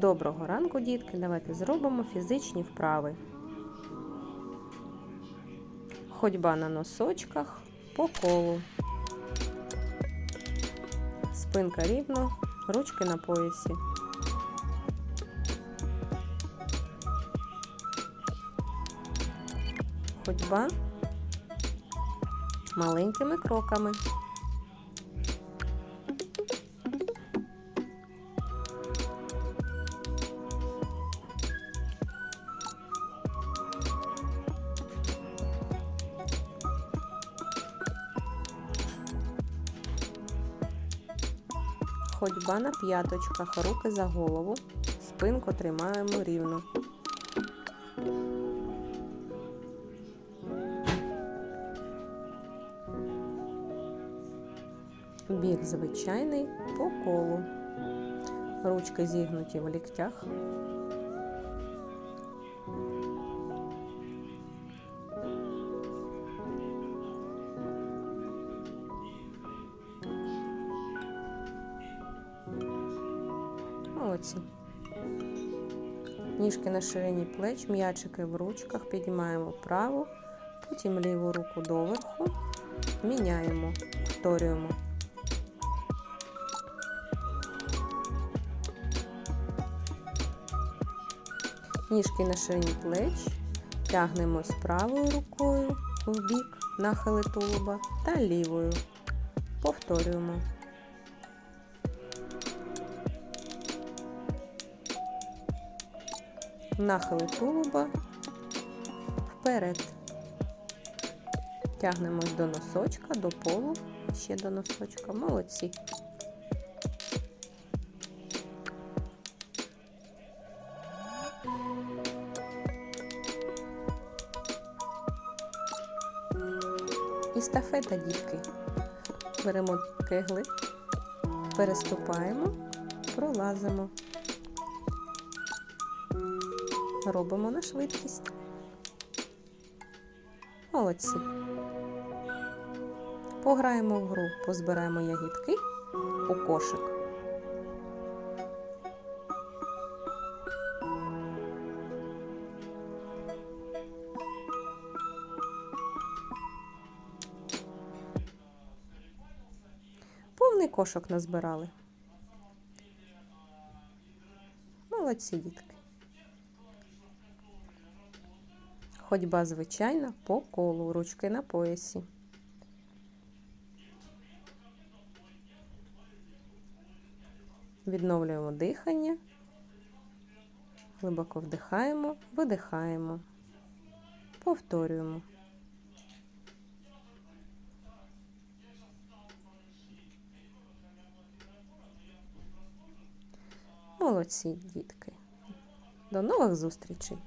Доброго ранку, дітки! Давайте зробимо фізичні вправи. Ходьба на носочках по колу. Спинка рівно, ручки на поясі. Ходьба маленькими кроками. Ходьба на п'яточках, руки за голову, спинку тримаємо рівно. Біг звичайний по колу. Ручки зігнуті в ліктях. Молодці. Ніжки на ширині плеч, м'ячики в ручках, піднімаємо праву, потім ліву руку доверху, міняємо, повторюємо. Ніжки на ширині плеч, тягнемось правою рукою в бік нахили тулуба та лівою. Повторюємо. Нахили тулуба вперед. Тягнемось до носочка, до полу, ще до носочка. Молодці. І стафета, дітки. Беремо кегли, переступаємо, пролазимо. Робимо на швидкість. Молодці. Пограємо в гру, позбираємо ягідки у кошик. Повний кошик назбирали. Молодці дітки. Ходьба звичайна по колу, ручки на поясі. Відновлюємо дихання, глибоко вдихаємо, видихаємо, повторюємо. Молодці, дітки. До нових зустрічей!